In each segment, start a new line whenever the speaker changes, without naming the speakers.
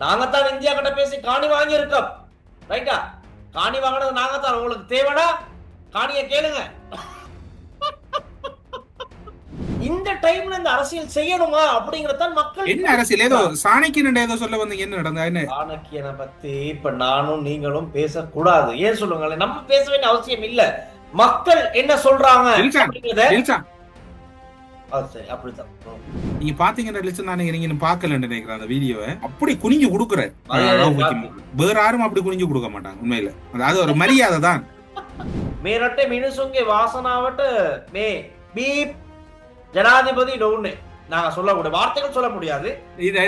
நாங்கத்தான் India கிட்ட பேசி காணி வாங்கி இருக்கோம் ரைட்டா காணி வாங்கினது நாங்கத்தான். உங்களுக்கு தேவைனா காணியை கேளுங்க. இந்த டைம்ல இந்த அரசியல் செய்யணுமா அப்படிங்கறதான் மக்கள்
என்ன அரசியல்? ஏதோ சாணக்கியன் ஏதோ சொல்ல வந்தீங்க என்ன நடந்தா? என்ன?
சாணக்கியனை பத்தி இப்ப நானும் நீங்களும் பேசக்கூடாது. ஏன் சொல்லுங்களேன்? நம்ம பேச வேண்டிய அவசியம் இல்ல. மக்கள் என்ன சொல்றாங்க சரி
நீங்க பாத்தீங்கன்னா லிசன் நான் நீங்க பாக்கலன்னு நினைக்கிறேன் அந்த வீடியோவை அப்படி குனிஞ்சு கொடுக்குறாரு. வேற யாரும் அப்படி குனிஞ்சு கொடுக்க மாட்டாங்க உண்மையில. அதாவது ஒரு மரியாதை தான்.
மேரட்டே மினுசுங்க வாசனாவட்ட மே பீப் ஜனாதிபதி டவுன்னு நான் சொல்ல வார்த்தைகள் சொல்ல முடியாது.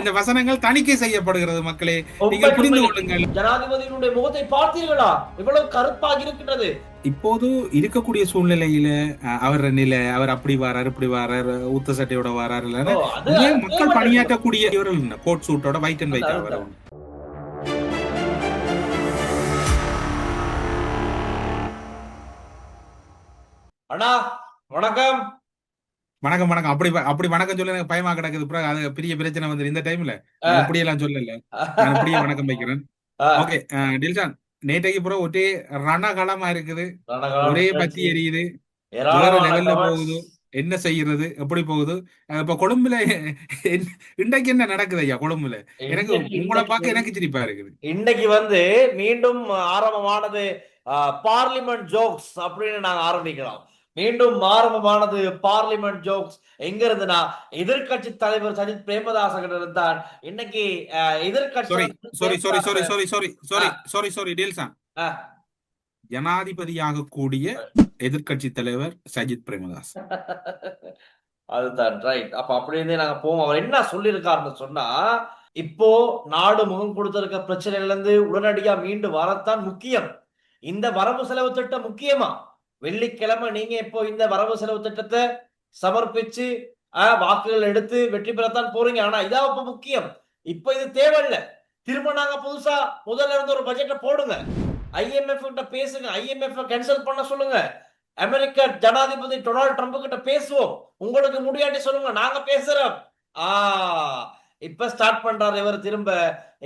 இந்த வசனங்கள் தணிக்கை செய்யப்படுகிறது மக்களே. நீங்கள் புரிந்து கொள்ளுங்கள்.
ஜனாதிபதியினுடைய முகத்தை பார்த்தீர்களா? இவ்வளவு கருப்பாக இருக்கின்றது.
இப்போது இருக்கக்கூடிய சூழ்நிலையில அவர் நிலை அவர் அப்படி வாரார் இப்படி வாரார் ஊத்த சட்டையோட வாரார் இல்லைன்னா மக்கள் பணியாற்றக்கூடிய இவர்கள் கோட் சூட்டோட வைட் அண்ட்
அது-
அவர்
அண்ணா வணக்கம்.
வணக்கம் வணக்கம். அப்படி அப்படி வணக்கம் சொல்ல எனக்கு பயமா கிடக்குது. அது பெரிய பிரச்சனை வந்து இந்த டைம்ல
ஆ.
அப்படி எல்லாம் சொல்லல. நான் அப்படியே வணக்கம் வைக்கிறேன். ஓகே டில்சான் நேற்றைக்கு அப்புறம் ஒரே ரணகளமா இருக்குது. ஒரே பத்தி எரியுது. வேற லெவல்ல. போகுது. என்ன செய்யறது? எப்படி போகுது? இப்ப கொழும்புல இன்றைக்கு என்ன நடக்குது ஐயா கொழும்புல? எனக்கு
இன்னைக்கு-
உங்களை பார்க்க எனக்கு சிரிப்பா இருக்குது.
இன்னைக்கு வந்து மீண்டும் ஆரம்பமானது பார்லிமெண்ட் ஜோக்ஸ் அப்படின்னு நாங்க ஆரம்பிக்கலாம். மீண்டும் ஆரம்பமானது பார்லிமெண்ட் ஜோக்ஸ். எங்க இருந்துனா எதிர்க்கட்சி தலைவர் சஜித் பிரேமதாச கிட்ட இருந்தான் இன்னைக்கு ஆ.
ஜனாதிபதியாக கூடிய எதிர்க்கட்சி தலைவர் சஜித் பிரேமதாஸ்.
அதுதான் ரைட் அப்ப அப்படியே நாங்க போவோம். அவர் என்ன சொல்லியிருக்காருன்னு சொன்னா இப்போ நாடு முகம் கொடுத்திருக்க பிரச்சனையில இருந்து உடனடியா மீண்டு வரத்தான் முக்கியம். இந்த வரவு செலவு திட்டம் முக்கியமா? வெள்ளிக்கிழமை நீங்க இப்போ இந்த வரவு செலவு திட்டத்தை சமர்ப்பிச்சு வாக்குகள் எடுத்து வெற்றி பெறத்தான் போறீங்க. ஆனா இதான் இப்ப முக்கியம். இப்ப இது தேவையில்ல. திரும்ப நாங்க புதுசா முதல்ல இருந்து ஒரு பட்ஜெட்டை போடுங்க. ஐஎம்எஃப் கிட்ட பேசுங்க. ஐஎம்எஃப் கேன்சல் பண்ண சொல்லுங்க. அமெரிக்க ஜனாதிபதி டொனால்ட் ட்ரம்ப் கிட்ட பேசுவோம். உங்களுக்கு முடியாட்டி சொல்லுங்க. நாங்க பேசுறோம். ஆ இப்ப ஸ்டார்ட் பண்றாரு இவர் திரும்ப.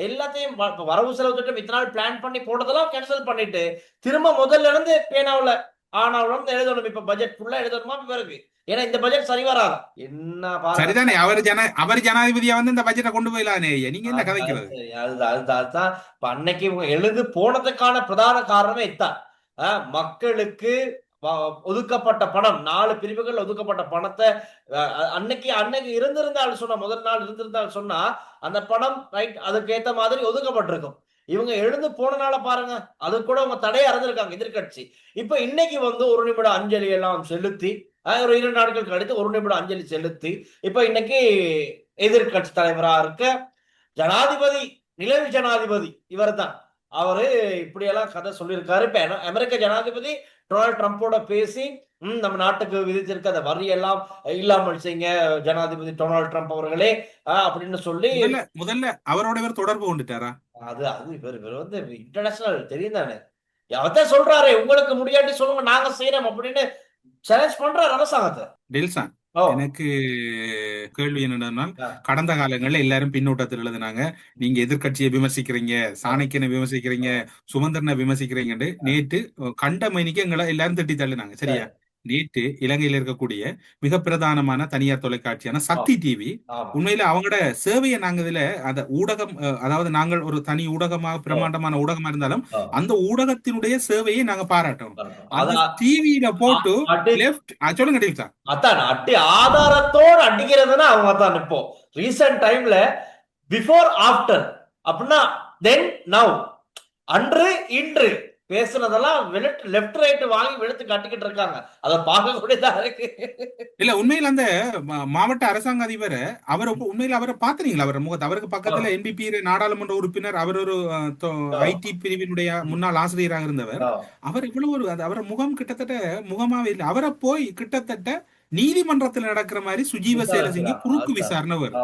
எல்லாத்தையும் வரவு செலவு திட்டம் இத்தனை நாள் பிளான் பண்ணி போட்டதெல்லாம் கேன்சல் பண்ணிட்டு திரும்ப முதல்ல இருந்து பேனாவில் இருந்து எழுதணும். இப்ப பட்ஜெட் ஃபுல்லா எழுதணுமா? இவருக்கு ஏன்னா இந்த பட்ஜெட் சரி வராது. என்ன.
சரிதானே. அவர் ஜன அவர் ஜனாதிபதியா வந்து இந்த பட்ஜெட்டை கொண்டு போயிடலானே. நீங்க என்ன கதைக்கிறது?
அதுதான் அதுதான் அதுதான். இப்ப அன்னைக்கு எழுது போனதுக்கான பிரதான காரணமே அஹ், மக்களுக்கு ஒதுக்கப்பட்ட பணம் நாலு பிரிவுகள் ஒதுக்கப்பட்ட பணத்தை அன்னைக்கு அன்னைக்கு இருந்திருந்தால் சொன்னா முதல் நாள் இருந்திருந்தால் சொன்னா அந்த பணம் ரைட் அதுக்கு ஏத்த மாதிரி ஒதுக்கப்பட்டிருக்கும். இவங்க எழுந்து போனனால பாருங்க அது கூட அவங்க தடையை அறிஞ்சிருக்காங்க எதிர்க்கட்சி. இப்ப இன்னைக்கு வந்து ஒரு நிமிட அஞ்சலி எல்லாம் செலுத்தி ஒரு இரண்டு நாட்கள் கழித்து ஒரு நிமிட அஞ்சலி செலுத்தி இப்ப இன்னைக்கு எதிர்க்கட்சி தலைவரா இருக்க ஜனாதிபதி நிலவு ஜனாதிபதி இவர்தான். அவரு இப்படியெல்லாம் கதை சொல்லியிருக்காரு. இப்ப அமெரிக்க ஜனாதிபதி டொனால்ட் ட்ரம்ப்போட பேசி ம், நம்ம நாட்டுக்கு விதிச்சிருக்க அந்த வரி எல்லாம் இல்லாமல் செய்யுங்க ஜனாதிபதி டொனால்ட் ட்ரம்ப் அவர்களே ஆஹ், அப்படின்னு சொல்லி
முதல்ல முதல்ல அவரோட தொடர்பு கொண்டுட்டாரா?
அது அது இவர் இவர் வந்து இன்டர்நேஷனல் தெரியும் தானே அவர்தான் சொல்றாரு? உங்களுக்கு முடியாட்டி சொல்லுங்க நாங்க செய்யறோம் அப்படின்னு சேலஞ்ச் பண்றாரு அரசாங்கத்தை.
டெல்சான் எனக்கு கேள்வி என்னன்னா. கடந்த காலங்கள்ல எல்லாரும் பின்னூட்டத்தில் எழுதுனாங்க நீங்க எதிர்க்கட்சியை விமர்சிக்கிறீங்க சாணக்கியனை விமர்சிக்கிறீங்க சுமந்திரனை விமர்சிக்கிறீங்கன்னு நேற்று கண்ட மணிக்கு எங்களை எல்லாரும் திட்டி தள்ளினாங்க சரியா? நேற்று இலங்கையில இருக்கக்கூடிய மிக பிரதானமான தனியார் தொலைக்காட்சியான சக்தி டிவி உண்மையில அவங்களோட சேவையை நாங்க இதுல அந்த ஊடகம் அதாவது நாங்கள் ஒரு தனி ஊடகமாக பிரமாண்டமான ஊடகமா இருந்தாலும். அந்த ஊடகத்தினுடைய சேவையை நாங்க பாராட்டோம்
அதான்
டிவியில போட்டு லெஃப்ட் சொல்லுங்க
அதான் அடி ஆதாரத்தோடு அடிக்கிறதுன்னா அவங்க தான் இப்போ ரீசெண்ட் டைம்ல பிஃபோர் ஆஃப்டர் அப்படின்னா தென் நவ் அன்று இன்று. பேசுனதெல்லாம் லெஃப்ட் ரைட் வாங்கி வெளுத்து கட்டிக்கிட்டு இருக்காங்க. அதை பார்க்கக்கூடியதா இருக்கு.
இல்ல உண்மையில அந்த மாவட்ட அரசாங்க அதிபர் அவர் உண்மையில அவரை பாத்துறீங்களா அவர் முகத்தை? அவருக்கு பக்கத்துல என்பிபி நாடாளுமன்ற உறுப்பினர் அவர் ஒரு ஐடி பிரிவினுடைய முன்னாள் ஆசிரியராக இருந்தவர். அவர் இவ்வளவு ஒரு அவர் முகம் கிட்டத்தட்ட முகமாவே இல்லை. அவரை போய் கிட்டத்தட்ட நீதிமன்றத்துல நடக்கிற மாதிரி சுஜீவ சேலசிங்க குறுக்கு விசாரணை வரும்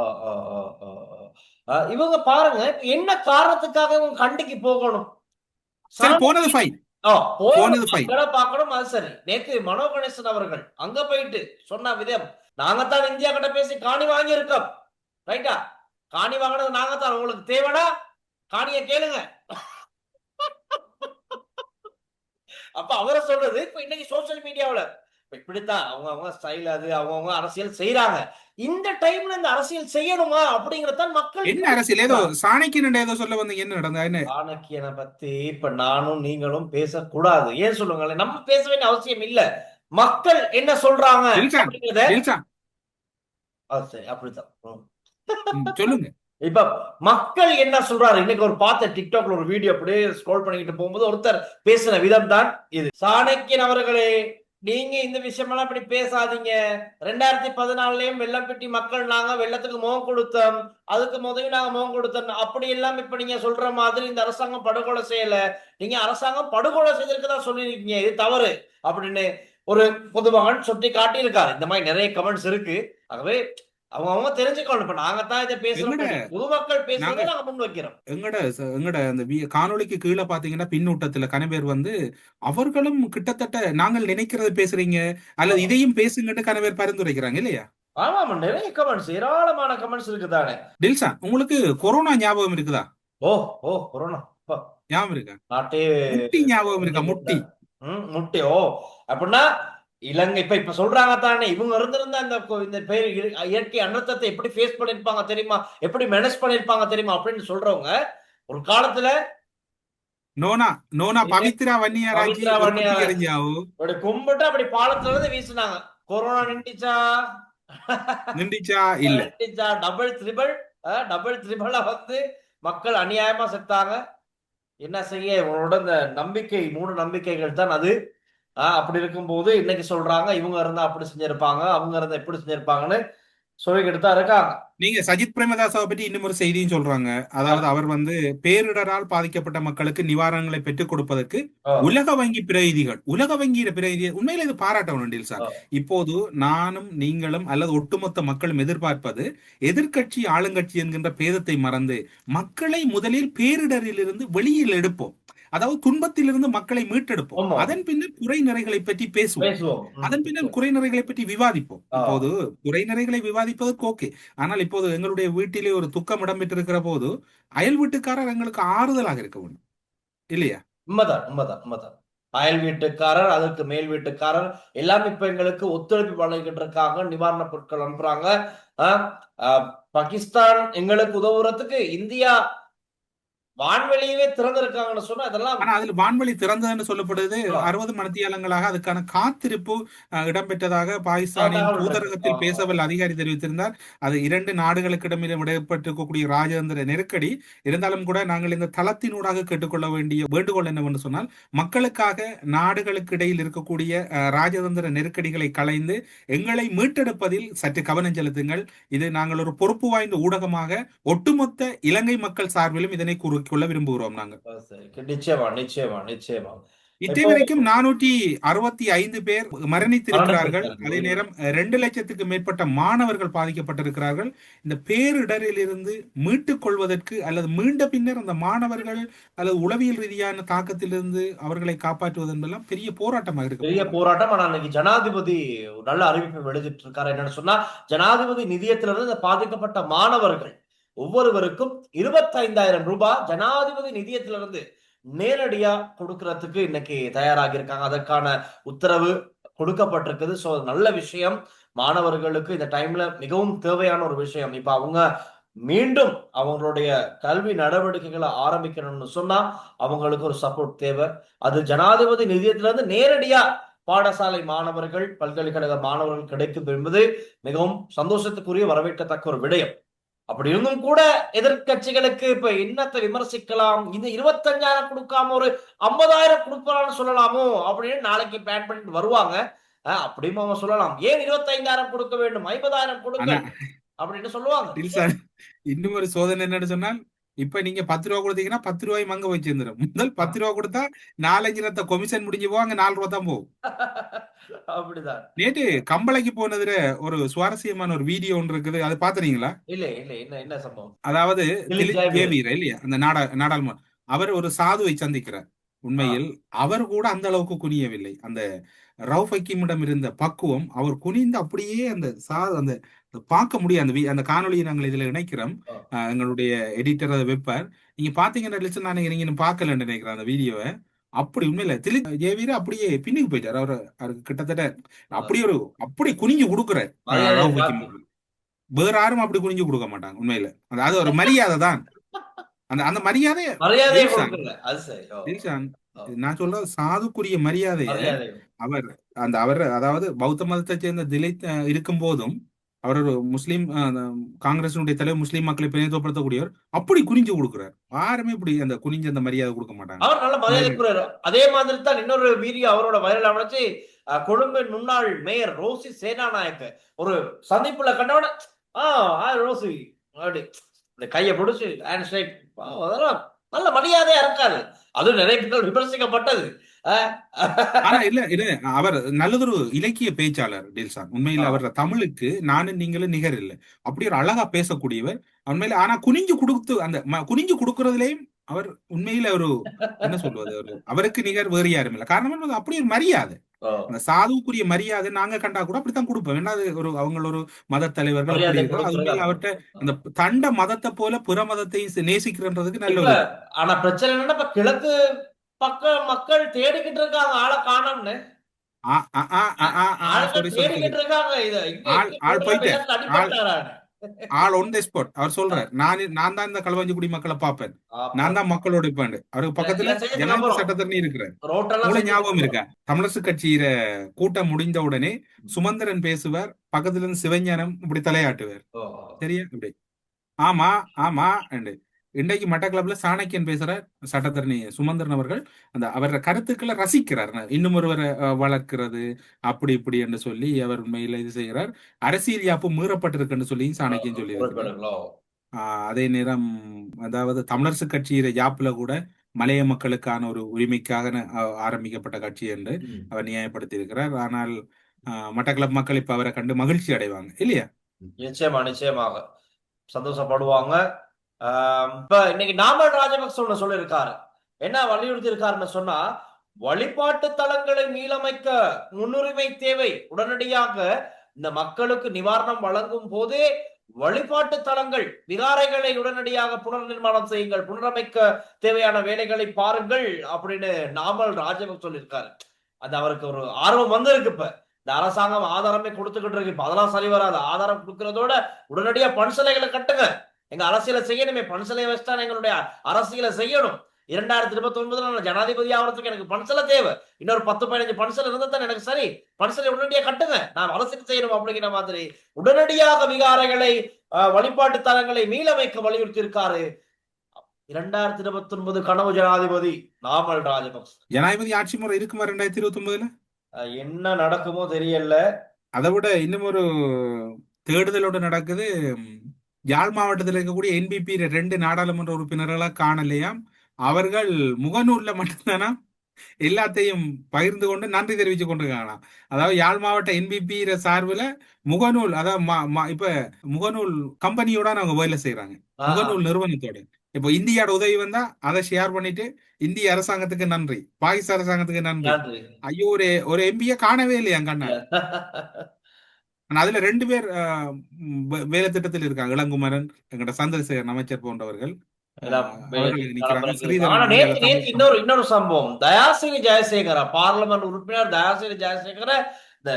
இவங்க பாருங்க என்ன காரணத்துக்காக இவங்க கண்டிக்கு போகணும்?
சரி போனது ஃபைன் போனது.
மக்களை பார்க்கணும் அது சரி. நேத்து மனோ கணேசன் அவர்கள் அங்க போயிட்டு சொன்ன விதம். நாங்கத்தான் இந்தியா கிட்ட பேசி காணி வாங்கி இருக்கோம் ரைட்டா காணி வாங்கினது நாங்கத்தான். உங்களுக்கு தேவைனா காணிய கேளுங்க. அப்ப அவரை சொல்றது இப்ப இன்னைக்கு சோசியல் மீடியாவுல இப்படித்தான் அவங்க அவங்க ஸ்டைல் அது அவங்க அவங்க அரசியல் செய்யறாங்க இந்த டைம்ல இந்த அரசியல் செய்யணுமா அப்படிங்கறதான் மக்கள்
என்ன அரசியல்? ஏதோ சாணக்கியன் ஏதோ சொல்ல வந்தீங்க என்ன நடந்தா என்ன?
சாணக்கியனை பத்தி இப்ப நானும் நீங்களும் பேசக்கூடாது. ஏன் சொல்லுங்களேன்? நம்ம பேச வேண்டிய அவசியம் இல்ல. மக்கள் என்ன சொல்றாங்க சரி அப்படித்தான்.
சொல்லுங்க.
இப்ப மக்கள் என்ன சொல்றாரு? இன்னைக்கு ஒரு பார்த்த டிக்டாக்ல ஒரு வீடியோ அப்படியே ஸ்க்ரோல் பண்ணிக்கிட்டு போகும்போது ஒருத்தர் பேசின விதம் தான் இது. சாணக்கியன் அவர்களே நீங்க இந்த விஷயமெல்லாம் இப்படி பேசாதீங்க. ரெண்டாயிரத்தி பதினாலுலயும் வெள்ளம் பெட்டி மக்கள் நாங்க வெள்ளத்துக்கு முகம் கொடுத்தோம். அதுக்கு முதவி நாங்க முகம் கொடுத்தோம். அப்படி எல்லாம் இப்ப நீங்க சொல்ற மாதிரி இந்த அரசாங்கம் படுகொலை செய்யல. நீங்க அரசாங்கம் படுகொலை செய்திருக்கதா சொல்லியிருக்கீங்க. இது தவறு அப்படின்னு ஒரு பொதுமகன் சுட்டி காட்டியிருக்காரு இந்த மாதிரி நிறைய கமெண்ட்ஸ் இருக்கு. ஆகவே அவங்க அவங்க தெரிஞ்சுக்கணும். இப்ப நாங்க தான் இதை பேசுறோம். பொதுமக்கள் பேசுறதை
நாங்க-
நாங்க முன் வைக்கிறோம்.
எங்கட? அந்த காணொளிக்கு கீழே பாத்தீங்கன்னா பின்னூட்டத்துல கனவேர் வந்து அவர்களும் கிட்டத்தட்ட நாங்கள் நினைக்கிறத பேசுறீங்க. அல்லது. இதையும் பேசுங்கன்னு கனவேர் பரிந்துரைக்கிறாங்க இல்லையா?
ஆமா ஆமா நிறைய கமெண்ட்ஸ் ஏராளமான கமெண்ட்ஸ் இருக்குதானே.
டில்சா உங்களுக்கு கொரோனா ஞாபகம் இருக்குதா?
ஓ ஓ கொரோனா.
ஞாபகம் இருக்கா? முட்டி ஞாபகம் இருக்கா? முட்டி.
முட்டி. ஓ அப்படின்னா இலங்கை இப்ப இப்ப சொல்றாங்க தானே இவங்க இருந்திருந்தா இந்த இந்த பேர் இய- இயற்கை அனர்த்தத்தை எப்படி ஃபேஸ் பண்ணிருப்பாங்க தெரியுமா? எப்படி மேனேஜ் பண்ணிருப்பாங்க தெரியுமா? அப்படின்னு சொல்றவங்க ஒரு காலத்துல
நோனா நோனா. பவித்ரா வன்னியாராஜி
அப்படி கும்பிட்டு அப்படி பாலத்துல இருந்து வீசினாங்க. கொரோனா நின்றுச்சா?
நின்றுச்சா? இல்ல.
நின்றுச்சா? டபுள் த்ரிபிள் டபுள் த்ரிபிளா வந்து மக்கள் அநியாயமா செத்தாங்க. என்ன செய்ய? இவங்களோட இந்த நம்பிக்கை மூணு நம்பிக்கைகள் தான் அது. ஆஹ் அப்படி இருக்கும்போது இன்னைக்கு சொல்றாங்க இவங்க இருந்தா அப்படி செஞ்சிருப்பாங்க அவங்க இருந்தா இப்படி செஞ்சிருப்பாங்கன்னு சொல்லிக்கிட்டு தான் இருக்காங்க.
நீங்க சஜித் பிரேமதாசாவை பற்றி இன்னும் ஒரு செய்தியும் சொல்றாங்க. அதாவது அவர் வந்து பேரிடரால் பாதிக்கப்பட்ட மக்களுக்கு நிவாரணங்களை பெற்றுக் கொடுப்பதற்கு. உலக வங்கி பிரதிநிதிகள் உலக வங்கியில பிரதிநிதி உண்மையில இது பாராட்ட வேண்டிய சார். இப்போது நானும் நீங்களும் அல்லது ஒட்டுமொத்த மக்களும் எதிர்பார்ப்பது எதிர்க்கட்சி ஆளுங்கட்சி என்கின்ற பேதத்தை மறந்து மக்களை முதலில் பேரிடரிலிருந்து வெளியில் எடுப்போம். அதாவது துன்பத்திலிருந்து மக்களை மீட்டெடுப்போம். அதன் பின்னர் குறை நிறைகளை பற்றி பேசுவோம். அதன் பின்னர் குறை நிறைகளை பற்றி விவாதிப்போம். இப்போது குறை நிறைகளை விவாதிப்பதற்கு ஓகே. ஆனால் இப்போது எங்களுடைய வீட்டிலே ஒரு துக்கம் இடம்பெற்றிருக்கிற போது அயல் வீட்டுக்காரர் எங்களுக்கு ஆறுதலாக இருக்க வேண்டும். இல்லையா?
உண்மைதான் உண்மைதான் உண்மைதான். அயல் வீட்டுக்காரர் அதற்கு மேல் வீட்டுக்காரர் எல்லாம் இப்ப எங்களுக்கு ஒத்துழைப்பு வழங்கிட்டு இருக்காங்க நிவாரண பொருட்கள் அனுப்புறாங்க. பாகிஸ்தான் எங்களுக்கு உதவுறதுக்கு இந்தியா வான்வெளியவே திறந்திருக்காங்கன்னு சொன்னா இதெல்லாம்
ஆனா அதுல வான்வழி திறந்ததுன்னு சொல்லப்படுது. அறுபது மணித்தியாலங்களாக அதுக்கான காத்திருப்பு இடம்பெற்றதாக பாகிஸ்தானின் தூதரகத்தில்
ஆ.
பேசவல்ல அதிகாரி தெரிவித்திருந்தார். அது இரண்டு நாடுகளுக்கிடமிலும் இடைப்பட்டிருக்கக்கூடிய ராஜதந்திர நெருக்கடி. இருந்தாலும் கூட நாங்கள் இந்த தளத்தினூடாக கேட்டுக்கொள்ள வேண்டிய வேண்டுகோள் என்னவென்று சொன்னால் மக்களுக்காக நாடுகளுக்கு இடையில் இருக்கக்கூடிய ராஜதந்திர நெருக்கடிகளை களைந்து எங்களை மீட்டெடுப்பதில் சற்று கவனம் செலுத்துங்கள். இது நாங்கள் ஒரு பொறுப்பு வாய்ந்த ஊடகமாக ஒட்டுமொத்த இலங்கை மக்கள் சார்பிலும் இதனை கூறிக்கொள்ள விரும்புகிறோம் நாங்கள்
சரி, நிச்சயமா நிச்சயமா நிச்சயமா.
இத்தை வரைக்கும் நானூற்றி அறுபத்தி ஐந்து பேர் மரணித்திருக்கிறார்கள். அதே நேரம் ரெண்டு லட்சத்துக்கு மேற்பட்ட மாணவர்கள் பாதிக்கப்பட்டிருக்கிறார்கள். இந்த பேரிடரிலிருந்து மீட்டுக் கொள்வதற்கு அல்லது மீண்ட பின்னர் அந்த மாணவர்கள் அல்லது உளவியல் ரீதியான தாக்கத்திலிருந்து அவர்களை காப்பாற்றுவது என்பதெல்லாம் பெரிய போராட்டமாக
பெரிய
இருக்கு
போராட்டம். ஆனா இன்னைக்கு ஜனாதிபதி நல்ல அறிவிப்பு வெளியிட்டு இருக்காரு என்னன்னு சொன்னா ஜனாதிபதி நிதியத்திலிருந்து பாதிக்கப்பட்ட மாணவர்கள் ஒவ்வொருவருக்கும் இருபத்தைந்தாயிரம் ரூபாய் ஜனாதிபதி நிதியத்திலிருந்து நேரடியா கொடுக்கறதுக்கு இன்னைக்கு தயாராகி இருக்காங்க அதற்கான உத்தரவு கொடுக்கப்பட்டிருக்குது. சோ நல்ல விஷயம். மாணவர்களுக்கு இந்த டைம்ல மிகவும் தேவையான ஒரு விஷயம். இப்ப அவங்க மீண்டும் அவங்களுடைய கல்வி நடவடிக்கைகளை ஆரம்பிக்கணும்னு சொன்னா அவங்களுக்கு ஒரு சப்போர்ட் தேவை. அது ஜனாதிபதி நிதியத்திலிருந்து இருந்து நேரடியா பாடசாலை மாணவர்கள் பல்கலைக்கழக மாணவர்கள் கிடைக்கும் என்பது மிகவும் சந்தோஷத்துக்குரிய வரவேற்கத்தக்க ஒரு விடயம். அப்படி இருந்தும் கூட எதிர்க்கட்சிகளுக்கு இப்ப என்னத்தை விமர்சிக்கலாம்? இந்த இருபத்தஞ்சாயிரம் கொடுக்காம ஒரு ஐம்பதாயிரம் கொடுக்கலாம்னு சொல்லலாமோ? அப்படின்னு நாளைக்கு பிளான் பண்ணிட்டு வருவாங்க. அப்படியும் அவங்க சொல்லலாம். ஏன் இருபத்தைந்தாயிரம் கொடுக்க வேண்டும்? ஐம்பதாயிரம் கொடுங்க
ஆனா
அப்படின்னு சொல்லுவாங்க.
இன்னும் ஒரு சோதனை என்னன்னு சொன்னால் இப்ப நீங்க பத்து ரூபா கொடுத்தீங்கன்னா பத்து ரூபாய் மங்க வச்சு இருந்துரும் முதல் பத்து ரூபா கொடுத்தா நாலஞ்சு ரத்த கொமிஷன் முடிஞ்சு போவாங்க நாலு ரூபா தான் போகும்.
அப்படிதான்.
நேற்று கம்பளைக்கு போனதுல ஒரு சுவாரஸ்யமான ஒரு வீடியோ ஒன்று இருக்குது. அது பாத்துறீங்களா
இல்ல இல்ல. என்ன என்ன சம்பவம்?
அதாவது இல்லையா? அந்த நாடா நாடாளுமன்ற அவர் ஒரு சாதுவை சந்திக்கிறார் உண்மையில். அவர் கூட அந்த அளவுக்கு குனியவில்லை. அந்த ரவுஃப் ஹக்கீமிடம் இருந்த பக்குவம் அவர் குனிந்து அப்படியே அந்த சா அந்த பார்க்க முடியும் அந்த அந்த காணொளியை நாங்கள் இதுல இணைக்கிறோம். எங்களுடைய எடிட்டர் அதை வைப்பார். நீங்க பாத்தீங்கன்னா நான் நீங்க இன்னும் பார்க்கலன்னு நினைக்கிறேன் அந்த வீடியோவை. அப்படி உண்மையில திலீப் ஜெயவீர அப்படியே பின்னுக்கு போயிட்டார். அவர் அவருக்கு கிட்டத்தட்ட அப்படியே ஒரு அப்படி குனிஞ்சு கொடுக்குறார். வேற யாரும் அப்படி குனிஞ்சு கொடுக்க மாட்டாங்க உண்மையில. அதாவது ஒரு மரியாதை தான். அந்த அந்த மரியாதை. நான் சொல்றது சாதுக்குரிய மரியாதையை
மரியாதை
அவர் அந்த அவர் அதாவது பௌத்த மதத்தை சேர்ந்த திலித் இருக்கும் போதும் அவர் ஒரு முஸ்லீம் காங்கிரசினுடைய தலைவர் முஸ்லீம் மக்களை பிரதிநிதித்துவப்படுத்தக்கூடியவர் அப்படி குனிஞ்சு கொடுக்குறார். யாருமே இப்படி அந்த குனிஞ்ச அந்த மரியாதை கொடுக்க மாட்டாங்க.
அவர் நல்ல மரியாதைக்குரியவர் அதே மாதிரி தான் இன்னொரு வீடியோ அவரோட வைரல் அமைச்சு அஹ், கொழும்பின் முன்னாள் மேயர் ரோசி சேனாநாயக்க. ஒரு சந்திப்புல கண்டவன ஆ ஆ ரோசி அப்படி இந்த கையை பிடிச்சு ஹேண்ட் அதெல்லாம் நல்ல மரியாதையா இருக்காது அது நிறைய விமர்சிக்கப்பட்டது.
ஆனா இல்ல இல்ல. அவர் நல்லதொரு இலக்கிய பேச்சாளர் டில்சான். உண்மையில. அவர் தமிழுக்கு நானும் நீங்களும் நிகர் இல்லை. அப்படி ஒரு அழகா பேசக்கூடியவர். உண்மையில ஆனா குனிஞ்சு கொடுத்து அந்த குனிஞ்சு கொடுக்கறதுலயும் அவர் உண்மையில ஒரு என்ன சொல்வது ஒரு அவருக்கு நிகர் வேறு யாரும் இல்லை. காரணம்? அப்படி ஒரு மரியாதை. அந்த சாதுவுக்குரிய மரியாதை நாங்க கண்டா கூட அப்படித்தான் கொடுப்போம். ஏன்னா அது ஒரு அவங்க ஒரு மத தலைவர்கள் அது அவர்கிட்ட. அந்த தண்ட மதத்தை போல பிற மதத்தையும் சே- நேசிக்கிறன்றதுக்கு நல்ல
ஆனா பிரச்சனை என்னன்னா கிழக்கு பக்க மக்கள் தேடிக்கிட்டு இருக்காங்க. ஆளை காணோம்னு
ஆள்- ஒன் த ஸ்பாட் அவர் சொல்றார் நான் நான் தான் இந்த களவாஞ்சிக்குடி மக்களை பார்ப்பேன். நான் தான் மக்களோட இருப்பேன். அவருக்கு பக்கத்துல
நம்புறோம்.
சட்டத்தரணி இருக்கிறார். உங்களுக்கு ஞாபகம் இருக்கா? தமிழரசு கட்சியில கூட்டம் முடிந்த உடனே சுமந்திரன் பேசுவார் பக்கத்துல இருந்து சிவஞானம் இப்படி தலையாட்டுவார். சரியா? இப்படி ஆமா ஆமா அண்டு. இன்றைக்கு மட்டக்களப்புல சாணக்கியன் பேசுறார் சட்டத்தரணி சுமந்திரன் அவர்கள் அந்த அவர கருத்துக்களை ரசிக்கிறார். இன்னும் ஒருவரை வளர்க்கிறது அப்படி இப்படி என்று சொல்லி அவர் உண்மையில இது செய்கிறார். அரசியல் யாப்பு மீறப்பட்டிருக்குன்னு சொல்லி சாணக்கியன் சொல்லி அதே நேரம் அதாவது தமிழரசு கட்சியில யாப்புல கூட மலைய மக்களுக்கான ஒரு உரிமைக்காக ஆரம்பிக்கப்பட்ட கட்சி என்று. அவர் நியாயப்படுத்தி இருக்கிறார் ஆனால் மட்டக்களப்பு மக்கள் இப்ப அவரை கண்டு மகிழ்ச்சி அடைவாங்க இல்லையா?
நிச்சயமா நிச்சயமாக. சந்தோஷப்படுவாங்க. இப்ப இன்னைக்கு நாமல் ராஜபக்ச ஒண்ணு சொல்லியிருக்காரு. என்ன வலியுறுத்தி இருக்காருன்னு சொன்னா வழிபாட்டு தலங்களை மீளமைக்க முன்னுரிமை தேவை. உடனடியாக இந்த மக்களுக்கு நிவாரணம் வழங்கும் போதே வழிபாட்டு தலங்கள் விகாரைகளை உடனடியாக புனர் நிர்மாணம் செய்யுங்கள் புனரமைக்க தேவையான வேலைகளை பாருங்கள் அப்படின்னு நாமல் ராஜபக்ச சொல்லியிருக்காரு. அது அவருக்கு ஒரு ஆர்வம் வந்திருக்கு இப்ப. இந்த அரசாங்கம் ஆதாரமே கொடுத்துக்கிட்டு இருக்கு. இப்ப அதெல்லாம் சரி வராது. ஆதாரம் கொடுக்கறதோட உடனடியா பன்சலைகளை கட்டுங்க. எங்க அரசியலை செய்யணுமே பன்சலை வச்சுதான் எங்களுடைய அரசியலை செய்யணும். இரண்டாயிரத்தி இருபத்தி ஒன்பதுல நான் ஜனாதிபதி ஆகிறதுக்கு எனக்கு பன்சலை தேவை. இன்னொரு பத்து பதினஞ்சு பன்சல் இருந்தா தான் எனக்கு சரி. பன்சலை உடனடியா கட்டுங்க. நான் அரசியல் செய்யணும் அப்படிங்கிற மாதிரி உடனடியாக விகாரைகளை அஹ், வழிபாட்டு தலங்களை மீளமைக்க வலியுறுத்தி இருக்காரு இரண்டாயிரத்தி இருபத்தி ஒன்பது கனவு ஜனாதிபதி நாமல் ராஜபக்ச.
ஜனாதிபதி ஆட்சி முறை இருக்குமா ரெண்டாயிரத்தி இருபத்தி ஒன்பதுல
என்ன நடக்குமோ தெரியல.
அதை விட இன்னும் ஒரு தேடுதலோட நடக்குது. யாழ் மாவட்டத்தில் இருக்கக்கூடிய என்பிபி ரெண்டு நாடாளுமன்ற உறுப்பினர்களா காணலையாம் அவர்கள் முகநூல்ல மட்டும்தானா? எல்லாத்தையும் பகிர்ந்து கொண்டு நன்றி தெரிவிச்சு கொண்டிருக்காங்களாம் அதாவது யாழ் மாவட்ட என்பிபி சார்பில் முகநூல் அதாவது இப்ப முகநூல் கம்பெனியோட அவங்க வேலை செய்யறாங்க முகநூல் நிறுவனத்தோட. இப்போ இந்தியாவோட உதவி வந்தா அதை ஷேர் பண்ணிட்டு இந்திய அரசாங்கத்துக்கு நன்றி. பாகிஸ்தான் அரசாங்கத்துக்கு நன்றி.
நன்றி.
ஐயோ ஒரு ஒரு எம்பியை காணவே இல்லையா கண்ணா ஆனா அதுல ரெண்டு பேர் வேலை திட்டத்தில் இருக்காங்க. இளங்குமரன் எங்கட சந்திரசேகரன் அமைச்சர் போன்றவர்கள்.
இன்னொரு இன்னொரு சம்பவம். தயாசிரி ஜெயசேகர பார்லமெண்ட் உறுப்பினர் தயாசிரி ஜெயசேகர இந்த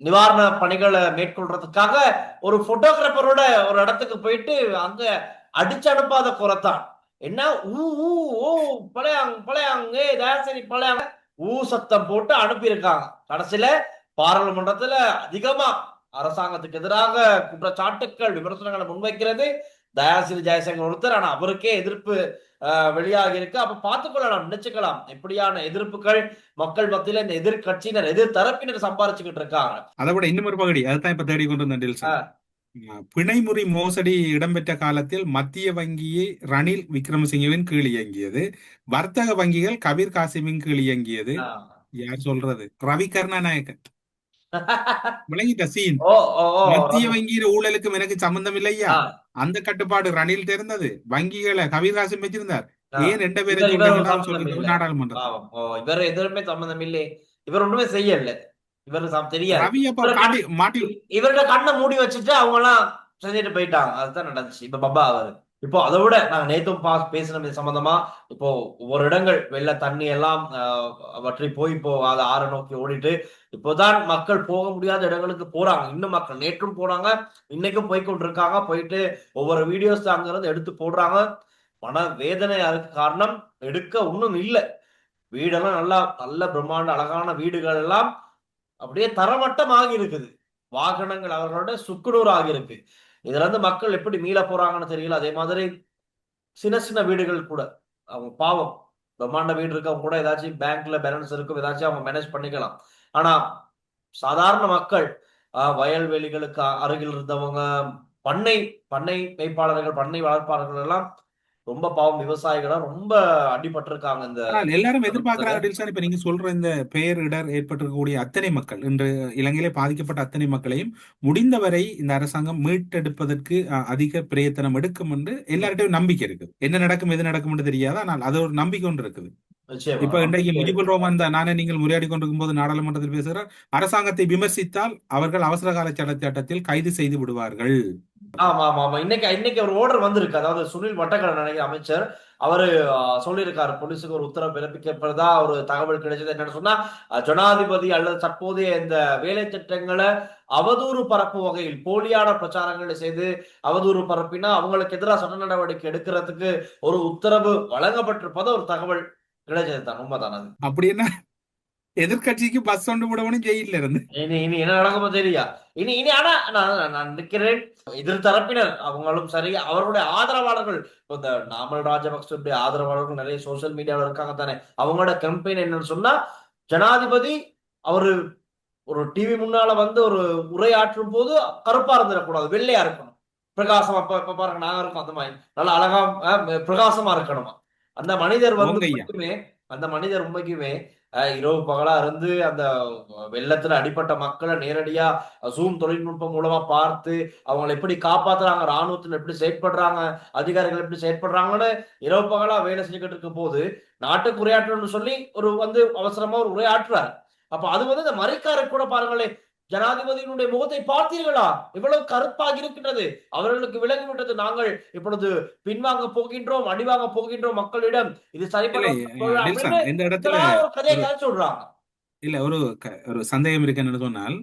நிவாரண பணிகளை மேற்கொள்றதுக்காக ஒரு போட்டோகிராஃபரோட ஒரு இடத்துக்கு போயிட்டு அங்க அடிச்சு அனுப்பாத குறைத்தான் என்ன? ஊ ஊ ஓ பழையாங் பழையாங் ஏ தயாசிரி பழையாங்க ஊ சத்தம் போட்டு அனுப்பியிருக்காங்க. கடைசியில பாராளுமன்றத்துல அதிகமா அரசாங்கத்துக்கு எதிராக குற்றச்சாட்டுக்கள் விமர்சனங்களை முன்வைக்கிறது. தயாசிரி ஜெயசங்கர் ஒருத்தர் ஆனா அவருக்கே எதிர்ப்பு வெளியாகி இருக்கு. அப்ப பார்த்துக்கொள்ளலாம் நினைச்சுக்கலாம். எப்படியான எதிர்ப்புகள் மக்கள் மத்தியில இந்த எதிர்கட்சியினர் எதிர் தரப்பினர் சம்பாரிச்சுக்கிட்டு இருக்காங்க.
அதை விட இன்னும் ஒரு பகுதி அதுதான் இப்ப தேடி கொண்டு வந்தேன் பிணைமுறி மோசடி இடம்பெற்ற காலத்தில் மத்திய வங்கியை ரணில் விக்ரமசிங்கவின் கீழ் இயங்கியது. வர்த்தக வங்கிகள் கபீர் காசிமின் கீழ் இயங்கியது. யார் சொல்றது? ரவி கருணாநாயக்கன் விளங்கிட்ட சீன். மத்திய வங்கியில ஊழலுக்கும் எனக்கு சம்பந்தம் இல்லையா. அந்த கட்டுப்பாடு ரணில் இருந்தது வங்கிகளை கபீர்தாசன் வச்சிருந்தார். ஏன் ரெண்டு பேரை
இவர் இவர்
சொல்றீங்கன்னு
சம்பந்தம்
சொல்லி
இல்லை.
நாடாளுமன்றம்?
இவர் எதுவுமே சம்பந்தம் இல்லை. இவர் ஒண்ணுமே செய்யல. தெரியாது. இவரு
மாட்டி
இவரோட கண்ணை மூடி வச்சுட்டு அவங்க எல்லாம் செஞ்சுட்டு போயிட்டாங்க. அதுதான் நடந்துச்சு. இப்ப பப்பா அவரு. இப்போ அதை விட நாங்க நேத்தும் பா பேசின சம்பந்தமா. இப்போ ஒவ்வொரு இடங்கள் வெள்ள தண்ணி எல்லாம் வற்றி போய் இப்போ அதை ஆற நோக்கி ஓடிட்டு இப்போதான் மக்கள் போக முடியாத இடங்களுக்கு போறாங்க. இன்னும் மக்கள் நேற்றும் போறாங்க இன்னைக்கும் போய் கொண்டிருக்காங்க போயிட்டு ஒவ்வொரு வீடியோஸ் அங்கிருந்து எடுத்து போடுறாங்க. மன வேதனை அதுக்கு காரணம் எடுக்க ஒன்றும் இல்லை. வீடெல்லாம் நல்லா நல்ல பிரம்மாண்ட அழகான வீடுகள் எல்லாம் அப்படியே தரமட்டம் ஆகி இருக்குது. வாகனங்கள் அவர்களோட சுக்குநூறு ஆகியிருக்கு இதுல இருந்து மக்கள் எப்படி மீள போறாங்கன்னு தெரியல. அதே மாதிரி சின்ன சின்ன வீடுகள் கூட. அவங்க பாவம். பிரம்மாண்ட வீடு இருக்கவங்க கூட ஏதாச்சும் பேங்க்ல பேலன்ஸ் இருக்கும். ஏதாச்சும் அவங்க மேனேஜ் பண்ணிக்கலாம். ஆனா சாதாரண மக்கள் வயல்வெளிகளுக்கு அருகில் இருந்தவங்க பண்ணை பண்ணை மேய்ப்பாளர்கள் பண்ணை வளர்ப்பாளர்கள் எல்லாம் ரொம்ப பாவம் விவசாயிகளா ரொம்ப அடிபட்டிருக்காங்க இந்த
எல்லாரும் எதிர்பார்க்கிறாங்க டில்சான் இப்ப நீங்க சொல்ற இந்த பெயர் இடர் ஏற்பட்டிருக்கக்கூடிய அத்தனை மக்கள் இன்று இலங்கையிலே பாதிக்கப்பட்ட அத்தனை மக்களையும் முடிந்தவரை இந்த அரசாங்கம் மீட்டெடுப்பதற்கு அதிக பிரயத்தனம் எடுக்கும் என்று எல்லார்ட்டையும் நம்பிக்கை இருக்குது என்ன நடக்கும் எது நடக்கும் என்று தெரியாது. ஆனால் அது ஒரு நம்பிக்கை ஒன்று இருக்குது. இப்ப இன்றைக்கு முஜிபுல் ரோமான் தான் நானே நீங்கள் உரையாடி கொண்டிருக்கும் போது நாடாளுமன்றத்தில் பேசுகிறார் அரசாங்கத்தை விமர்சித்தால் அவர்கள் அவசர கால சட்டத்தில் கைது செய்து விடுவார்கள்.
ஆமா ஆமா ஆமா. இன்னைக்கு இன்னைக்கு ஒரு ஆர்டர் வந்திருக்கு. அதாவது சுனில் வட்டக்கடன் நினைக்கிற அமைச்சர் அவரு சொல்லியிருக்காரு. போலீஸுக்கு ஒரு உத்தரவு பிறப்பிக்கப்பட்டதா ஒரு தகவல் கிடைச்சது என்னன்னு சொன்னா ஜனாதிபதி அல்லது தற்போதைய இந்த வேலை திட்டங்களை அவதூறு பரப்பு வகையில் போலியான பிரச்சாரங்களை செய்து அவதூறு பரப்பினா அவங்களுக்கு எதிராக சட்ட நடவடிக்கை எடுக்கிறதுக்கு ஒரு உத்தரவு வழங்கப்பட்டிருப்பது ஒரு தகவல் கிடைச்சது தான் உண்மைதான் அது
அப்படின்னா எதிர்க்கட்சிக்கு பஸ் ஒன்று விடவனும் ஜெயில இருந்து
இனி இனி என்ன நடக்குமோ தெரியா இனி இனி ஆனா நான் நான் நினைக்கிறேன் எதிர் தரப்பினர் அவங்களும் சரி அவர்களுடைய ஆதரவாளர்கள் இந்த நாமல் ராஜபக்சனுடைய ஆதரவாளர்கள் நிறைய சோசியல் மீடியாவில் இருக்காங்க தானே அவங்களோட கம்பெயின் என்னன்னு சொன்னா ஜனாதிபதி அவரு ஒரு டிவி முன்னால வந்து ஒரு உரையாற்றும் போது கருப்பா இருந்துடக்கூடாது வெள்ளையா இருக்கணும் பிரகாசமா இப்ப பாருங்க நாங்க இருக்கோம் அந்த மாதிரி நல்லா அழகா பிரகாசமா இருக்கணுமா அந்த மனிதர் வந்து அந்த மனிதர் உண்மைக்குமே இரவு பகலா இருந்து அந்த வெள்ளத்துல அடிப்பட்ட மக்களை நேரடியா ஜூம் தொழில்நுட்பம் மூலமா பார்த்து அவங்களை எப்படி காப்பாத்துறாங்க ராணுவத்துல எப்படி செயற்படுறாங்க அதிகாரிகள் எப்படி செயற்படுறாங்கன்னு இரவு பகலா வேலை செஞ்சுக்கிட்டு இருக்கும் போது நாட்டுக்கு உரையாற்றணும்னு சொல்லி ஒரு வந்து அவசரமா ஒரு உரையாற்றுறாரு. அப்ப அது வந்து இந்த மறைக்காரர் கூட பாருங்களேன் ஜனாதிபதியினுடைய முகத்தை பார்த்தீர்களா? இவ்வளவு கருப்பாக இருக்கின்றது. அவர்களுக்கு விளங்கிவிட்டது நாங்கள் இப்பொழுது பின்வாங்க போகின்றோம் அடிவாங்க போகின்றோம் மக்களிடம். இது சொல்றாங்க.
இல்ல ஒரு ஒரு சந்தேகம் இருக்கு என்ன சொன்னால்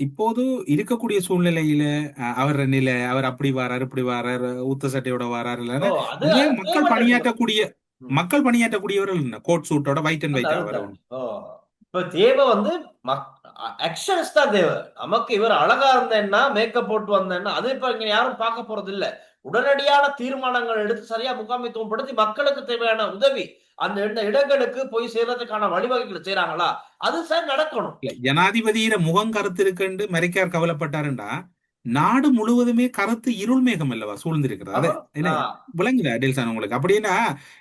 இப்போது இருக்கக்கூடிய சூழ்நிலையில அவர் நிலை அவர் அப்படி வாரார் இப்படி வாரார் ஊத்த சட்டையோட வாரார் இல்ல மக்கள் பணியாற்றக்கூடிய. மக்கள் பணியாற்றக்கூடியவர்கள் கோட் சூட்டோட ஒயிட் அண்ட்.
ஓ. இப்ப தேவை வந்து ஆக்ஷன்ஸ் தான் தேவை நமக்கு இவர் அழகா இருந்தேன்னா மேக்கப் போட்டு வந்தேன்னா அது இப்ப இங்க யாரும் பார்க்க போறது இல்ல உடனடியான தீர்மானங்கள் எடுத்து சரியா முகாமைத்துவம் படுத்தி மக்களுக்கு தேவையான உதவி அந்த இந்த இடங்களுக்கு போய் சேர்றதுக்கான வழிவகைகள் செய்யறாங்களா அது சார் நடக்கணும்.
இல்ல ஜனாதிபதியிட முகம் கருத்து இருக்குன்னு மறைக்கார் கவலைப்பட்டாருண்டா? நாடு முழுவதுமே கருத்து இருள் மேகம் அல்லவா சூழ்ந்திருக்கிறது. அது என்ன விளங்குது அடில்சான் உங்களுக்கு? அப்படின்னா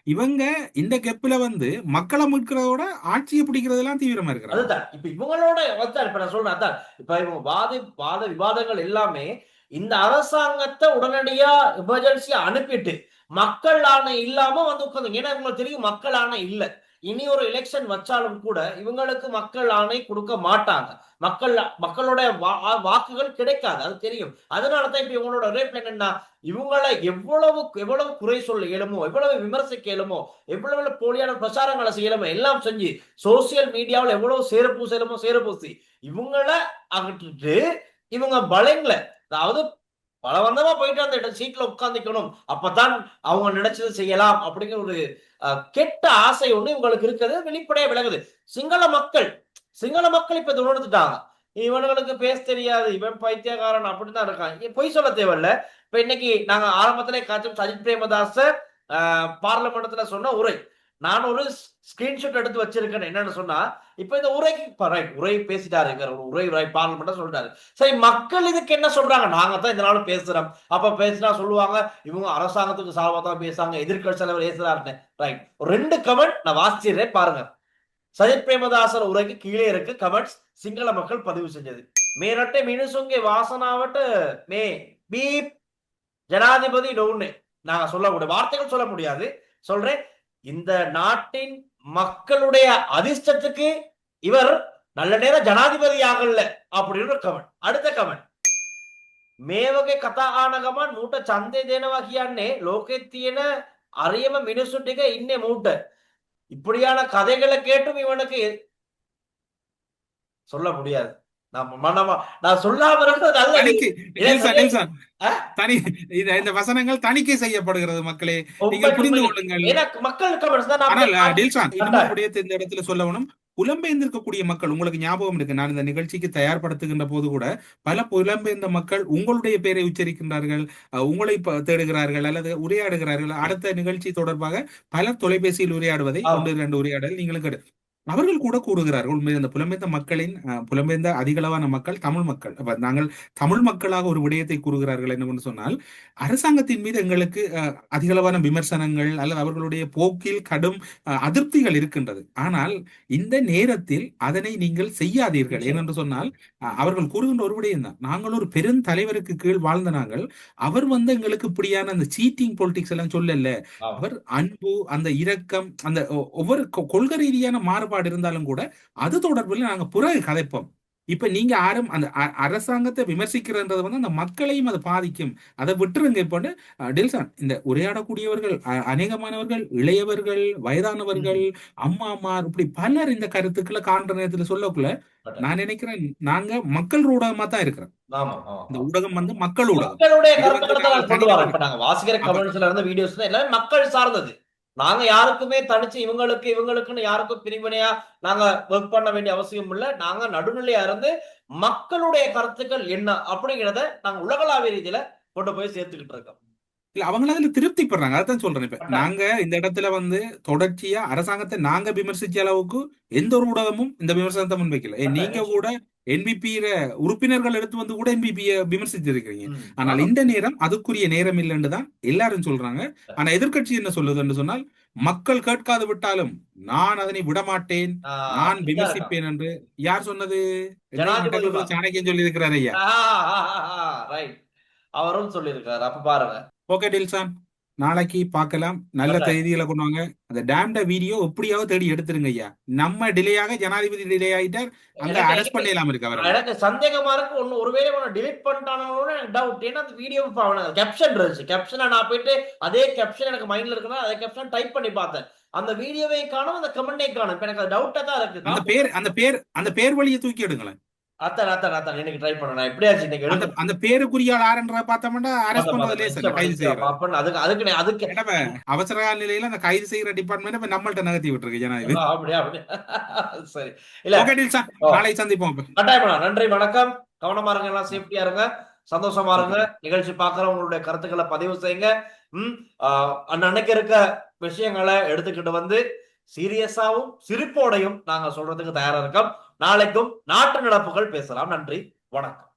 இவங்க இந்த கெப்ல வந்து மக்களை மீட்கிறதோட ஆட்சியை பிடிக்கிறதெல்லாம் தீவிரமா இருக்கிறாங்க.
அதுதான். இப்ப இவங்களோட அதான் இப்ப நான் சொல்றேன் அதான். இப்ப இவங்க வாத வாத விவாதங்கள் எல்லாமே இந்த அரசாங்கத்தை உடனடியா எமர்ஜென்சியா அனுப்பிட்டு மக்கள் ஆணை இல்லாம வந்து உட்காந்து ஏன்னா இவங்களுக்கு தெரியும் மக்கள் ஆணை இல்ல. இனி ஒரு எலெக்ஷன் வச்சாலும் கூட இவங்களுக்கு மக்கள் ஆணை கொடுக்க மாட்டாங்க. மக்கள் மக்களுடைய வா- வாக்குகள் கிடைக்காது அது தெரியும். அதனால தான் இப்ப இவங்களோட ஒரே பிளான் என்ன இவங்களை எவ்வளவு எவ்வளவு குறை சொல்ல இயலுமோ எவ்வளவு விமர்சிக்க இயலுமோ எவ்வளவு போலியான பிரச்சாரங்களை செய்யலுமோ எல்லாம் செஞ்சு சோசியல் மீடியாவில் எவ்வளவு சேரப்பூ செய்யலுமோ சேரப்பூசி இவங்கள அகற்றிட்டு இவங்க பலங்களை அதாவது பலவந்தமா போயிட்டு அந்த சீட்ல உட்காந்துக்கணும் அப்பதான் அவங்க நினைச்சது செய்யலாம் அப்படிங்கிற ஒரு கெட்ட ஆசை ஒண்ணு இவங்களுக்கு இருக்கிறது வெளிப்படையா விளங்குது. சிங்கள மக்கள் சிங்கள மக்கள் இப்ப இதை உணர்ந்துட்டாங்க. இவனுங்களுக்கு பேச தெரியாது. இவன் பைத்தியக்காரன் அப்படிதான் இருக்கான். பொய் சொல்ல தேவையில்ல. இப்ப இன்னைக்கு நாங்க ஆரம்பத்திலே காட்டும் சஜித் பிரேமதாச பார்லமெண்ட்ல சொன்ன உரை. நான் ஒரு ஸ்கிரீன்ஷாட் எடுத்து வச்சிருக்கேன். என்னன்னு சொன்னா இப்ப இந்த உரைக்கு உரை பேசிட்டாரு இவர் உரை உரை பார்லமெண்ட் சொல்றாரு சரி மக்கள் இதுக்கு என்ன சொல்றாங்க? நாங்க தான் இதனால பேசுறோம். அப்ப பேசினா சொல்லுவாங்க இவங்க அரசாங்கத்துக்கு சார்பாக தான் பேசுறாங்க எதிர்கட்சி தலைவர் பேசுறாருன்னு. ரைட் ரெண்டு கமெண்ட் நான் வாசிச்சிடுறேன் பாருங்க. சஜித் பிரேமதாசர் உரைக்கு கீழே இருக்கு கமெண்ட்ஸ் சிங்கள மக்கள் பதிவு செஞ்சது. மேரட்டை மினுசுங்கே வாசனாவட்ட மே பீப் ஜனாதிபதி டவுன்னு. நாங்க சொல்லக்கூடிய வார்த்தைகள் சொல்ல முடியாது. சொல்றேன். இந்த நாட்டின் மக்களுடைய அதிர்ஷ்டத்துக்கு இவர் நல்ல நேரம் ஜனாதிபதி ஆகல அப்படின்னு கமெண்ட் அடுத்த கமெண்ட் මේවගේ කතා ආනගමන් මූට චන්දය දෙනවා කියන්නේ ලෝකෙ තියෙන අරියම මිනිස්සු ටික ඉන්නේ මූට இப்படியான கதைகளை கேட்டும் இவனுக்கு சொல்ல முடியாது
தணிக்கை. இந்த வசனங்கள் செய்யப்படுகிறது மக்களே. நீங்கள் புரிந்து. கொள்ளுங்கள். இந்த இடத்துல சொல்லணும் புலம்பெயர்ந்திருக்கக்கூடிய மக்கள் உங்களுக்கு ஞாபகம் இருக்கு. நான் இந்த நிகழ்ச்சிக்கு தயார்படுத்துகின்ற போது கூட பல புலம்பெயர்ந்த மக்கள் உங்களுடைய பெயரை உச்சரிக்கின்றார்கள் உங்களை தேடுகிறார்கள் அல்லது உரையாடுகிறார்கள். அடுத்த நிகழ்ச்சி தொடர்பாக பலர் தொலைபேசியில் உரையாடுவதை. ஒன்று இரண்டு உரையாடல் நீங்களும் அவர்கள் கூட கூறுகிறார்கள் உண்மையில் இந்த புலம்பெயர்ந்த மக்களின் புலம்பெயர்ந்த அதிகளவான மக்கள் தமிழ் மக்கள். அப்ப நாங்கள் தமிழ் மக்களாக ஒரு விடயத்தை கூறுகிறார்கள் என்னவென்று சொன்னால் அரசாங்கத்தின் மீது எங்களுக்கு அதிகளவான விமர்சனங்கள் அல்லது அவர்களுடைய போக்கில் கடும் அதிருப்திகள் இருக்கின்றது. ஆனால் இந்த நேரத்தில் அதனை நீங்கள் செய்யாதீர்கள். ஏனென்று சொன்னால் அவர்கள் கூறுகின்ற ஒரு விடயம் தான் நாங்கள் ஒரு பெருந்தலைவருக்கு கீழ் வாழ்ந்த நாங்கள் அவர் வந்து எங்களுக்கு இப்படியான அந்த சீட்டிங் பொலிட்டிக்ஸ் எல்லாம் சொல்லல. அவர் அன்பு அந்த இரக்கம் அந்த ஒவ்வொரு கொள்கை ரீதியான மாறுபாடு இருந்தாலும் கூட அது தொடர்பில் நாங்க பிறகு கதைப்போம். இப்ப நீங்க யாரும் அந்த அரசாங்கத்தை விமர்சிக்கிறன்றது வந்து அந்த மக்களையும் அது பாதிக்கும். அதை விட்டுருங்க இப்போ டெல்சான் இந்த உரையாடக்கூடியவர்கள் அநேகமானவர்கள் இளையவர்கள் வயதானவர்கள் அம்மா அம்மா இப்படி பலர் இந்த கருத்துக்களை காண்ற நேரத்துல சொல்லக்குள்ள நான் நினைக்கிறேன் நாங்க மக்கள் ஊடகமா தான் இருக்கிறோம். இந்த ஊடகம் வந்து மக்கள் ஊடகம்.
மக்களுடைய வாசிக்கிற கமெண்ட்ஸ்ல இருந்து வீடியோஸ் எல்லாமே மக்கள் சார்ந்தது. நாங்க யாருக்குமே தனிச்சு இவங்களுக்கு இவங்களுக்குன்னு யாருக்கும் பிரிவினையா நாங்க ஒர்க் பண்ண வேண்டிய அவசியம் இல்ல. நாங்க நடுநிலையா இருந்து மக்களுடைய கருத்துக்கள் என்ன அப்படிங்கிறத நாங்க உலகளாவிய ரீதியில கொண்டு போய் சேர்த்துக்கிட்டு இருக்கோம்.
இல்ல அவங்க அதுல திருப்திப்படுறாங்க. அதான் சொல்றேன் இப்ப. நாங்க இந்த இடத்துல வந்து தொடர்ச்சியா அரசாங்கத்தை நாங்க விமர்சிச்ச அளவுக்கு எந்த ஒரு ஊடகமும் இந்த விமர்சனத்தை முன்வைக்கல. நீங்க கூட என்பிபி உறுப்பினர்கள் எடுத்து வந்து கூட என்பிபிய விமர்சிச்சிருக்கீங்க
ம்.
ஆனால் இந்த நேரம் அதுக்குரிய நேரம் இல்லைன்னு தான் எல்லாரும் சொல்றாங்க. ஆனா எதிர்க்கட்சி என்ன சொல்லுதுன்னு சொன்னால் மக்கள் கேட்காது விட்டாலும் நான் அதனை விடமாட்டேன். நான் விமர்சிப்பேன் என்று யார் சொன்னது? சாணக்கியன் சொல்லி இருக்கிறார் ஐயா?
அவரும் சொல்லியிருக்காரு அப்ப பாருங்க.
ஓகே டில்சான் நாளைக்கு பார்க்கலாம். நல்ல. செய்திகளை கொண்டு வாங்க. அந்த டேம்ட வீடியோ எப்படியாவது தேடி எடுத்துருங்க ஐயா. நம்ம டிலேயாக ஜனாதிபதி டிலே ஆயிட்டார். அங்க அரெஸ்ட் பண்ணிடலாம் இருக்கு அவரை.
எனக்கு சந்தேகமா இருக்கு ஒண்ணு ஒருவேளை அவனை delete பண்ணிட்டானோன்னு டவுட் ஏன்னா அந்த வீடியோ கேப்ஷன் இருந்துச்சு. கேப்ஷனை நான் போயிட்டு அதே கேப்ஷன் எனக்கு மைண்ட்ல இருக்குன்னா அதே கேப்ஷன் டைப் பண்ணி பார்த்தேன். அந்த வீடியோவை காணும் அந்த கமெண்டை காணும். இப்ப எனக்கு டவுட்டா தான் இருக்கு.
அந்த பேர் அந்த பேர் அந்த பேர் வழியை தூக்கி எடுங்களேன்.
அத்தான் அத்தான் அத்தான் இன்னைக்கு ட்ரை பண்ண நான் எப்படியாச்சும் இன்னைக்கு
அந்த பேருக்குரிய ஆள் ஆரன்ற பார்த்தோம்னா அரெஸ்ட் பண்றது லேசா கைது
அதுக்கு அதுக்கு
அவசர நிலையில அந்த கைது செய்யற டிபார்ட்மெண்ட் இப்ப நம்மள்ட்ட நகர்த்தி விட்டுருக்கு ஜனாதிபதி.
அப்படியா அப்படியா. சரி. இல்ல.
ஓகே டில்சான்
ஓ.
நாளை சந்திப்போம்.
கட்டாயமா நன்றி வணக்கம். கவனமா இருங்க எல்லாம் சேஃப்டியா இருங்க. சந்தோஷமா இருங்க. நிகழ்ச்சி பார்க்கறவங்களுடைய கருத்துக்களை பதிவு செய்யுங்க. ம் ஆஹ் அன்னன்னைக்கு இருக்க விஷயங்களை எடுத்துக்கிட்டு வந்து சீரியஸாவும் சிரிப்போடையும் நாங்க சொல்றதுக்கு தயாரா இருக்கோம். நாளைக்கும் நாட்டு நடப்புகள் பேசலாம். நன்றி. வணக்கம்.